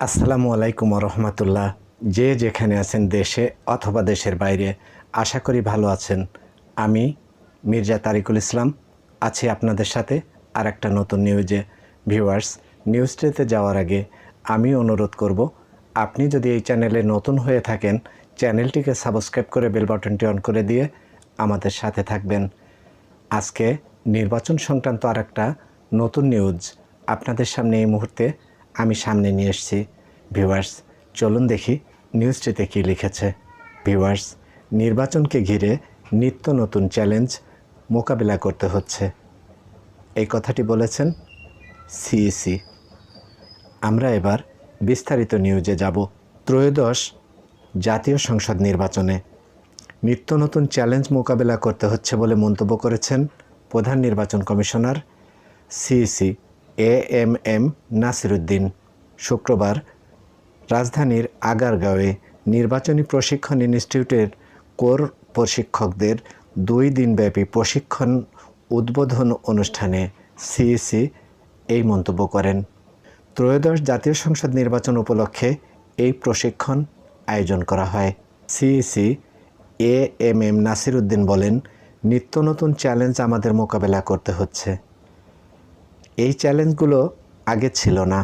আসসালামু আলাইকুম রহমতুল্লাহ যে যেখানে আছেন দেশে অথবা দেশের বাইরে, আশা করি ভালো আছেন। আমি মির্জা তারিকুল ইসলাম, আছি আপনাদের সাথে আর একটা নতুন নিউজে। ভিউয়ার্স নিউজটিতে যাওয়ার আগে আমি অনুরোধ করব, আপনি যদি এই চ্যানেলে নতুন হয়ে থাকেন, চ্যানেলটিকে সাবস্ক্রাইব করে বেল বাটনটি অন করে দিয়ে আমাদের সাথে থাকবেন। আজকে নির্বাচন সংক্রান্ত আর একটা নতুন নিউজ আপনাদের সামনে এই মুহূর্তে আমি সামনে নিয়ে এসেছি। ভিউয়ার্স, চলুন দেখি নিউজটিতে কী লিখেছে। ভিউয়ার্স, নির্বাচনকে ঘিরে নিত্য নতুন চ্যালেঞ্জ মোকাবিলা করতে হচ্ছে। এই কথাটি বলেছেন সিইসি। আমরা এবার বিস্তারিত নিউজে যাব। ত্রয়োদশ জাতীয় সংসদ নির্বাচনে নিত্য নতুন চ্যালেঞ্জ মোকাবেলা করতে হচ্ছে বলে মন্তব্য করেছেন প্রধান নির্বাচন commissioner CEC. A M M Nasiruddin, শুক্রবার রাজধানীর আগারগাঁওয়ে নির্বাচনী প্রশিক্ষণ ইনস্টিটিউটের কোর প্রশিক্ষকদের দুই দিনব্যাপী প্রশিক্ষণ উদ্বোধন অনুষ্ঠানে সিইসি এই মন্তব্য করেন। ত্রয়োদশ জাতীয় সংসদ নির্বাচন উপলক্ষে এই প্রশিক্ষণ আয়োজন করা হয়। CEC A M M Nasir Uddin বলেন, নিত্য নতুন চ্যালেঞ্জ আমাদের মোকাবেলা করতে হচ্ছে। এই চ্যালেঞ্জগুলো আগে ছিল না।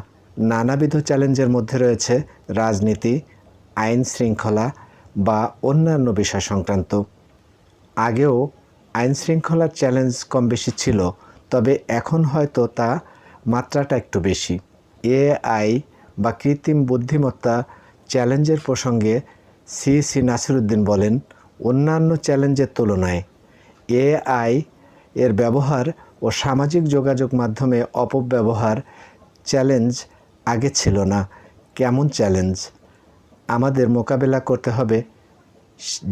নানাবিধ চ্যালেঞ্জের মধ্যে রয়েছে রাজনীতি, আইন শৃঙ্খলা বা অন্যান্য বিষয় সংক্রান্ত। আগেও আইন শৃঙ্খলার চ্যালেঞ্জ কম বেশি ছিল, তবে এখন হয়তো তা মাত্রাটা একটু বেশি। এআই বা কৃত্রিম বুদ্ধিমত্তা চ্যালেঞ্জের প্রসঙ্গে সি সি নাসিরুদ্দিন বলেন, অন্যান্য চ্যালেঞ্জের তুলনায় এআই এর ব্যবহার ও সামাজিক যোগাযোগ মাধ্যমে অপব্যবহার চ্যালেঞ্জ আগে ছিল না। কেমন চ্যালেঞ্জ? আমাদের মোকাবেলা করতে হবে,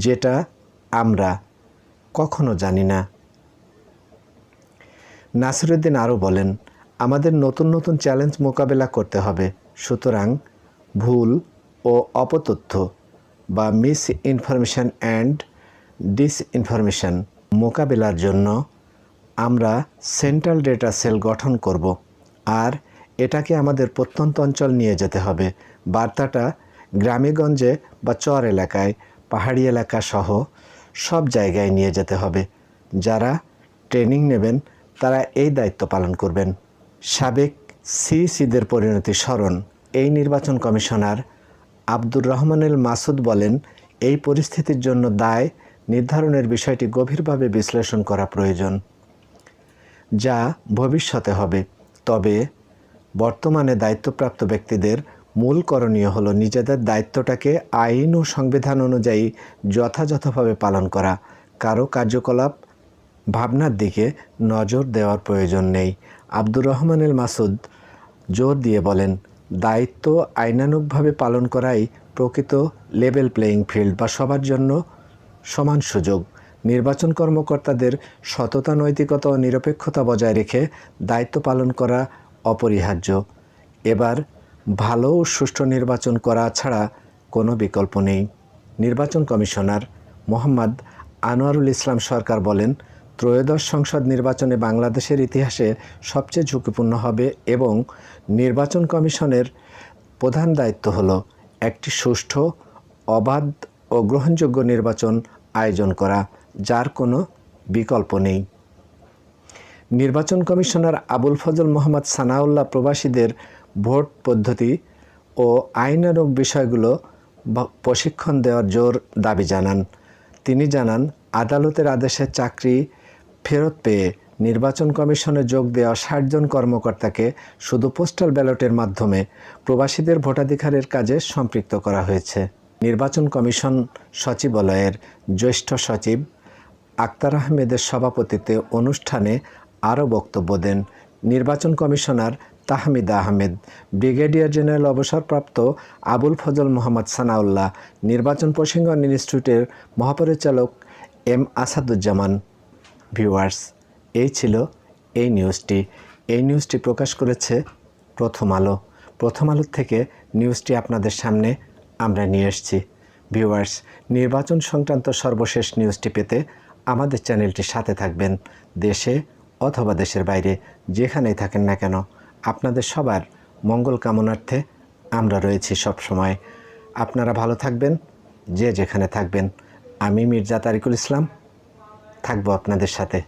যেটা আমরা কখনো জানি না। নাসিরুদ্দিন আরও বলেন, আমাদের নতুন নতুন চ্যালেঞ্জ মোকাবেলা করতে হবে, সুতরাং ভুল ও অপতথ্য বা মিস ইনফরমেশান অ্যান্ড ডিসইনফরমেশান মোকাবেলার জন্য আমরা সেন্ট্রাল ডেটা সেল গঠন করব আর এটাকে আমাদের প্রত্যন্ত অঞ্চল নিয়ে যেতে হবে। বার্তাটা গ্রামেগঞ্জে বা চর এলাকায়, পাহাড়ি এলাকা সহ সব জায়গায় নিয়ে যেতে হবে। যারা ট্রেনিং নেবেন, তারা এই দায়িত্ব পালন করবেন। সাবেক সিইসিদের পরিণতি স্মরণ, এই নির্বাচন কমিশনার আব্দুর রহমানুল মাসুদ বলেন, এই পরিস্থিতির জন্য দায় নির্ধারণের বিষয়টি গভীরভাবে বিশ্লেষণ করা প্রয়োজন। যা ভবিষ্যতে হবে। তবে বর্তমানে দায়িত্বপ্রাপ্ত ব্যক্তিদের মূল করণীয় হলো নিজেদের দায়িত্বটাকে আইন ও সংবিধান অনুযায়ী যথাযথভাবে পালন করা। কারও কার্যকলাপ ভাবনার দিকে নজর দেওয়ার প্রয়োজন নেই। আব্দুর রহমানুল মাসুদ জোর দিয়ে বলেন, দায়িত্ব আইনানুগভাবে পালন করাই প্রকৃত লেভেল প্লেয়িং ফিল্ড বা সবার জন্য সমান সুযোগ। নির্বাচন কর্মকর্তাদের সততা, নৈতিকতা ও নিরপেক্ষতা বজায় রেখে দায়িত্ব পালন করা অপরিহার্য। এবার ভালো ও সুষ্ঠু নির্বাচন করা ছাড়া কোনো বিকল্প নেই। নির্বাচন কমিশনার মোহাম্মদ আনোয়ারুল ইসলাম সরকার বলেন, ত্রয়োদশ সংসদ নির্বাচনে বাংলাদেশের ইতিহাসে সবচেয়ে ঝুঁকিপূর্ণ হবে এবং নির্বাচন কমিশনের প্রধান দায়িত্ব হল একটি সুষ্ঠু, অবাধ ও গ্রহণযোগ্য নির্বাচন আয়োজন করা। যার কোনো বিকল্প নেই। নির্বাচন কমিশনার আবুল ফজল মোহাম্মদ সানাউল্লাহ প্রবাসীদের ভোট পদ্ধতি ও আইনানুগ বিষয়গুলো প্রশিক্ষণ দেওয়ার জোর দাবি জানান। তিনি জানান, আদালতের আদেশে চাকরি ফেরত পেয়ে নির্বাচন কমিশনে যোগ দেওয়া ষাটজন কর্মকর্তাকে শুধু পোস্টাল ব্যালটের মাধ্যমে প্রবাসীদের ভোটাধিকারের কাজে সম্পৃক্ত করা হয়েছে। নির্বাচন কমিশন সচিবালয়ের জ্যেষ্ঠ সচিব আক্তার আহমেদের সভাপতিত্বে অনুষ্ঠানে আরও বক্তব্য দেন নির্বাচন commissioner Tahmida Ahmed, brigadier general অবসরপ্রাপ্ত আবুল ফজল মোহাম্মদ সানাউল্লাহ, নির্বাচন প্রশিক্ষণ ইনস্টিটিউটের মহাপরিচালক এম আসাদুজ্জামান। ভিউয়ার্স, এই ছিল এই নিউজটি। এই নিউজটি প্রকাশ করেছে প্রথম আলো। প্রথম আলো থেকে নিউজটি আপনাদের সামনে আমরা নিয়ে এসেছি। ভিউয়ার্স, নির্বাচন সংক্রান্ত সর্বশেষ নিউজটি পেতে আমাদের চ্যানেলটির সাথে থাকবেন দেশে অথবা দেশের বাইরে যেখানেই থাকেন না কেন। আপনাদের সবার মঙ্গল কামনার্থে আমরা রয়েছি সব সময় আপনারা ভালো থাকবেন, যে যেখানে থাকবেন। আমি মির্জা তারিকুল ইসলাম, থাকব আপনাদের সাথে।